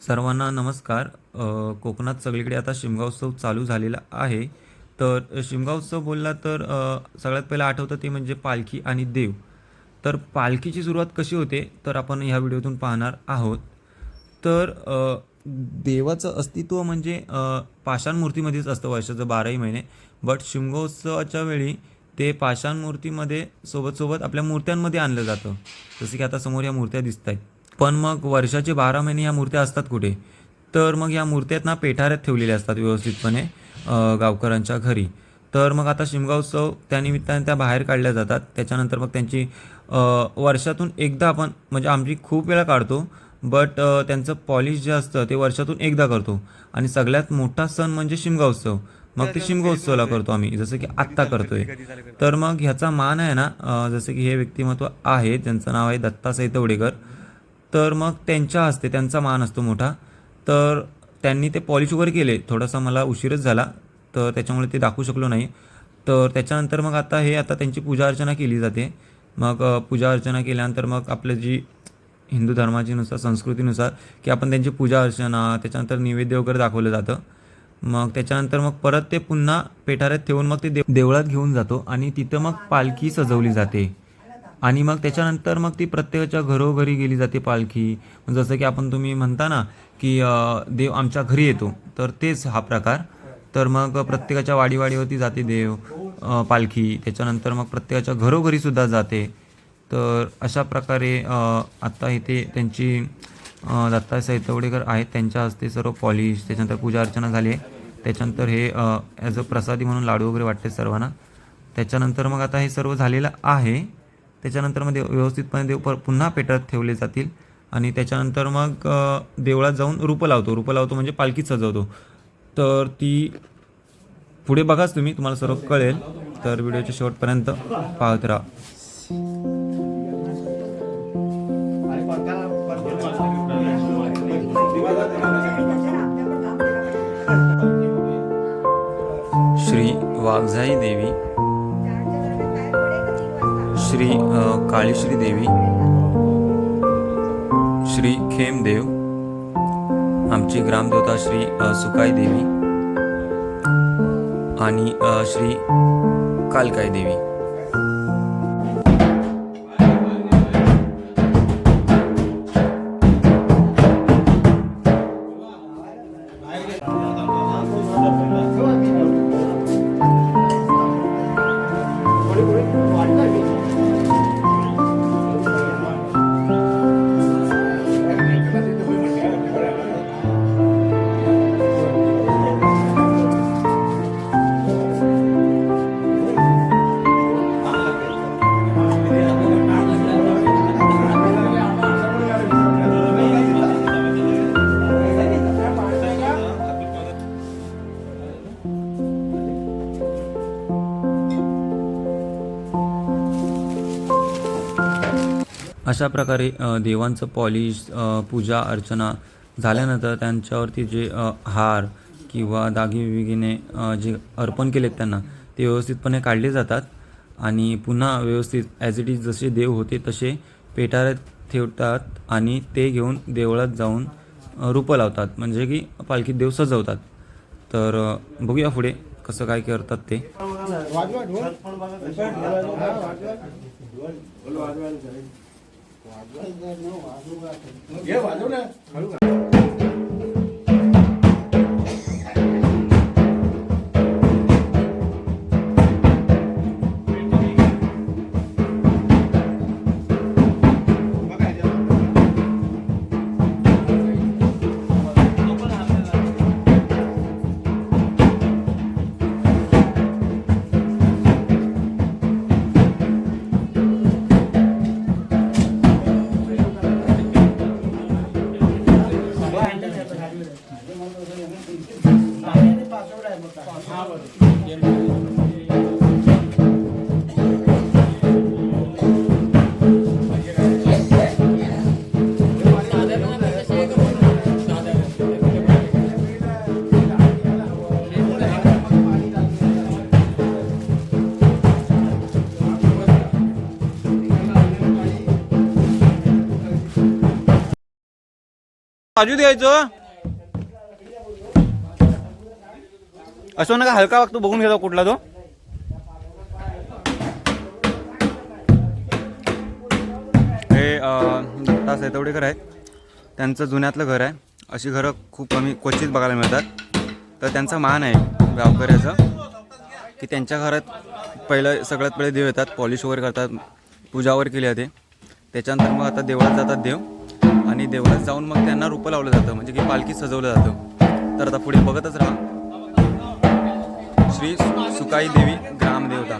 सर्वांना नमस्कार. कोकणात सगळीकडे आता शिमगावोत्सव चालू झालेला आहे. तर शिमगावोत्सव बोलला तर सगळ्यात पहिलं आठवतं ते म्हणजे पालखी आणि देव. तर पालखीची सुरुवात कशी होते तर आपण ह्या व्हिडिओतून पाहणार आहोत. तर देवाचं अस्तित्व म्हणजे पाषाण मूर्तीमध्येच असतं वर्षाचं बाराही महिने. बट शिमगोत्सवाच्या वेळी ते पाषाण मूर्तीमध्ये सोबत सोबत आपल्या मूर्त्यांमध्ये आणलं जातं. जसं की आता समोर या मूर्त्या दिसत आहेत पण मग वर्षाचे बारा महिने या मूर्त्या असतात कुठे? तर मग या मूर्त्या ना पेठाऱ्यात ठेवलेल्या असतात व्यवस्थितपणे गावकऱ्यांच्या घरी. तर मग आता शिमगा उत्सव त्यानिमित्ताने त्या बाहेर काढल्या जातात. त्याच्यानंतर मग त्यांची वर्षातून एकदा आपण म्हणजे आमची खूप वेळा काढतो बट त्यांचं पॉलिश जे असतं ते वर्षातून एकदा करतो. आणि सगळ्यात मोठा सण म्हणजे शिमगा उत्सव मग ते शिमगा उत्सवला करतो आम्ही जसं की आत्ता करतोय. तर मग ह्याचा मान आहे ना जसं की हे व्यक्तिमत्व आहे ज्यांचं नाव आहे दत्ता सैतवडेकर तर मग त्यांच्या हस्ते त्यांचा मान असतो मोठा. तर त्यांनी ते पॉलिश वगैरे केले. थोडासा मला उशीरच झाला तर त्याच्यामुळे ते दाखवू शकलो नाही. तर त्याच्यानंतर मग आता हे आता त्यांची पूजा अर्चना केली जाते. मग पूजा अर्चना केल्यानंतर मग आपलं जी हिंदू धर्माची नुसार संस्कृतीनुसार की आपण त्यांची पूजा अर्चना त्याच्यानंतर नैवेद्य वगैरे दाखवलं जातं. मग त्याच्यानंतर मग परत ते पुन्हा पेठाऱ्यात ठेवून मग ते देव देवळात घेऊन जातो. आणि तिथं मग पालखी सजवली जाते. आणि मग त्याच्यानंतर मग ती प्रत्येकाच्या घरोघरी गेली जाते पालखी. जसं की आपण तुम्ही म्हणता ना की देव आमच्या घरी येतो तर तेच हा प्रकार. तर मग प्रत्येकाच्या वाडीवाडीवरती जाते देव पालखी. त्याच्यानंतर मग प्रत्येकाच्या घरोघरीसुद्धा जाते. तर अशा प्रकारे आत्ता इथे त्यांची दत्ता सैतवडेकर आहेत त्यांच्या हस्ते सर्व पॉलिश त्याच्यानंतर पूजा अर्चना झाली. आहे त्याच्यानंतर हे ॲज अ प्रसादी म्हणून लाडू वगैरे वाटते सर्वांना. त्याच्यानंतर मग आता हे सर्व झालेलं आहे. त्याच्यानंतर मग देव व्यवस्थितपणे देव पर पुन्हा पेटात ठेवले जातील. आणि त्याच्यानंतर मग देवळात जाऊन रूपं लावतो. रूपं लावतो म्हणजे पालखीत सजवतो. तर ती पुढे बघाच तुम्ही तुम्हाला सर्व कळेल. तर व्हिडिओच्या शेवटपर्यंत पाहत राहा. श्री वाघजाई देवी श्री काळीश्री देवी श्री खेमदेव आमची ग्रामदेवता श्री सुकाई देवी आणि श्री कालकाई देवी. अशा प्रकारे देवांचं पॉलिश पूजा अर्चना झाल्यानंतर त्यांच्यावरती जे हार किंवा दागिविगिने जे अर्पण केलेत त्यांना ते व्यवस्थितपणे काढले जातात. आणि पुन्हा व्यवस्थित ॲज इट इज जसे देव होते तसे पेटाऱ्यात ठेवतात आणि ते घेऊन देवळात जाऊन रूपं लावतात. म्हणजे की पालखी देव सजवतात. तर बघूया पुढे कसं काय करतात ते. वाजवा. વાંધો ને. ખરું आजू द्यायचं असं नका हलका वागतो बघून घेतो कुठला तो. हे अं, दत्ता आहेत त्यांचं जुन्यातलं घर आहे. अशी घरं खूप कमी क्वचित बघायला मिळतात. तर त्यांचा मान आहे गावकऱ्याचं की त्यांच्या घरात पहिलं सगळ्यात पहिले देव येतात पॉलिश वगैरे करतात पूजा वगैरे केली जाते. त्याच्यानंतर मग आता देवळात जातात देव. आणि देवळात जाऊन मग त्यांना रूपं लावलं जातं म्हणजे की पालखी सजवलं जातं. तर आता पुढे बघतच राहा. श्री सुकाई देवी ग्रामदेवता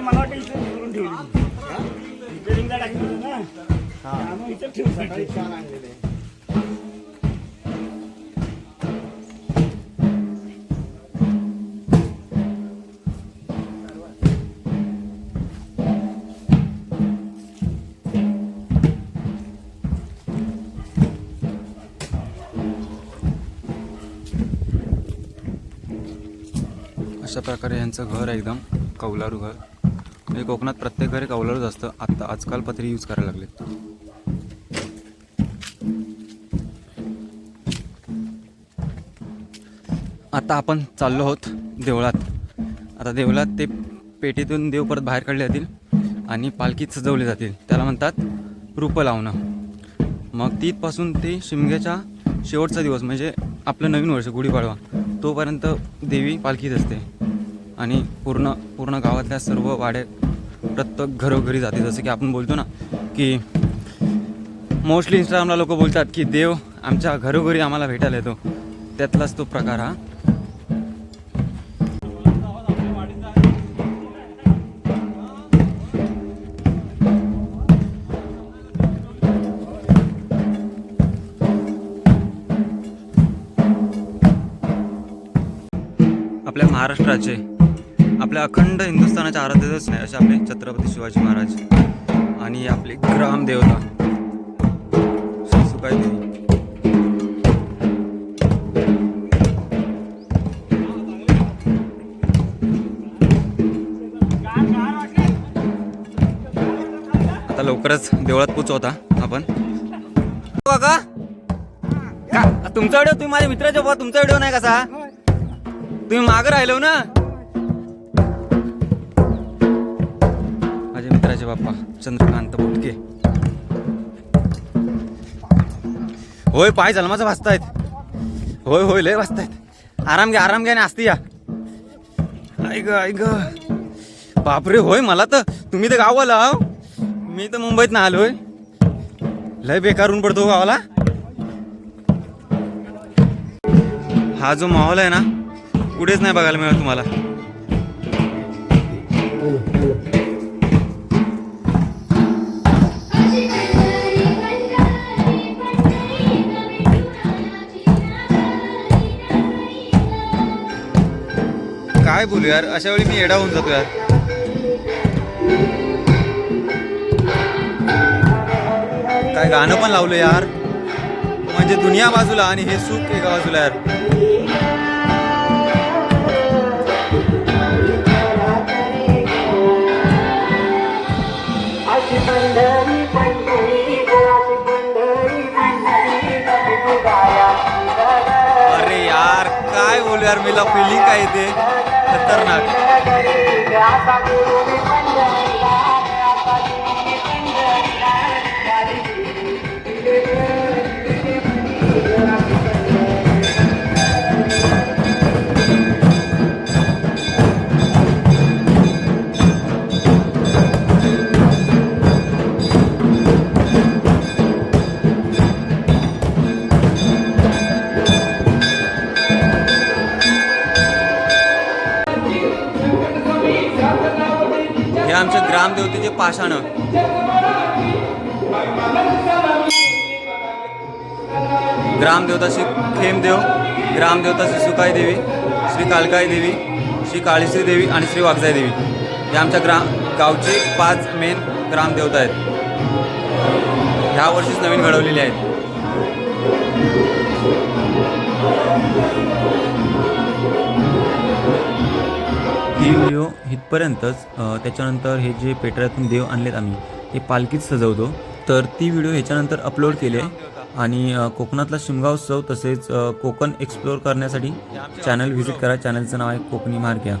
मला वाटतं ठेवली. अशा प्रकारे यांचं घर आहे एकदम कौलारू घर. म्हणजे कोकणात प्रत्येक घरी कौलारूच असतं. आत्ता आजकाल पत्री यूज करायला लागलेत. आता आपण चाललो आहोत देवळात. आता देवळात ते पेटीतून देव परत बाहेर काढले जातील आणि पालखीत सजवले जातील. त्याला म्हणतात रूपं लावणं. मग तिथपासून ते शिमग्याच्या शेवटचा दिवस म्हणजे आपलं नवीन वर्ष गुढीपाडवा तोपर्यंत देवी पालखीत असते. आणि पूर्ण पूर्ण गावातल्या सर्व वाड्या प्रत्येक घरोघरी जाते. जसं की आपण बोलतो ना की मोस्टली इंस्टाग्रामला लोक बोलतात की देव आमच्या घरोघरी आम्हाला भेटायला येतो. त्यातलाच तो प्रकार हा. आपल्या महाराष्ट्राचे आपल्या अखंड हिंदुस्थानाच्या आराध्यतच नाही असे आपले छत्रपती शिवाजी महाराज आणि आपले ग्रामदेवता सुकाई देवी. आता लवकरच देवळात पोचू होता आपण काका. का? तुमचा व्हिडिओ तुम्ही माझ्या मित्राच्या तुमचा व्हिडिओ नाही कसा? तुम्ही मागं राहिलो ना? मित्राचे बाप्पा चंद्रकांत बुटके होय पाय जन्माचं वाचतायत होय होय लय वाचतायत आराम घ्या आराम घ्या आणि असती या. ऐक ऐक बापरे होय मला तर तुम्ही तर गावाला आहो. मी तर मुंबईत ना आलोय. लय बेकार ऊन पडतो हो गावाला. हा जो माहोल आहे ना कुठेच नाही बघायला मिळत तुम्हाला. काय बोलू यार? अशा वेळी मी येडा होऊन जातो यार. काय गाणं पण लावलं यार. म्हणजे दुनिया बाजूला आणि हे सुख एका बाजूला यार. अरे यार काय बोलू यार? मला फिलिंग काय येते खतरनाक माणसानं ग्रामदेवता श्री खेमदेव ग्रामदेवता श्री सुकाई देवी श्री कालकाई देवी श्री काळीश्री देवी आणि श्री वाघजाई देवी हे आमच्या ग्रा गावचे पाच मेन ग्रामदेवता आहेत. ह्या वर्षीच नवीन घडवलेले आहेत. व्हिडिओ इथपर्यंतच त्याच्यानंतर हे जे पेटऱ्यातून देव आणलेत आम्ही ते पालखीत सजवतो. तर ती व्हिडिओ ह्याच्यानंतर अपलोड केले आणि कोकणातला शिमगा उत्सव तसेच कोकण एक्सप्लोअर करण्यासाठी चॅनल व्हिजिट करा. चॅनलचं नाव आहे कोकणी मार्ग्या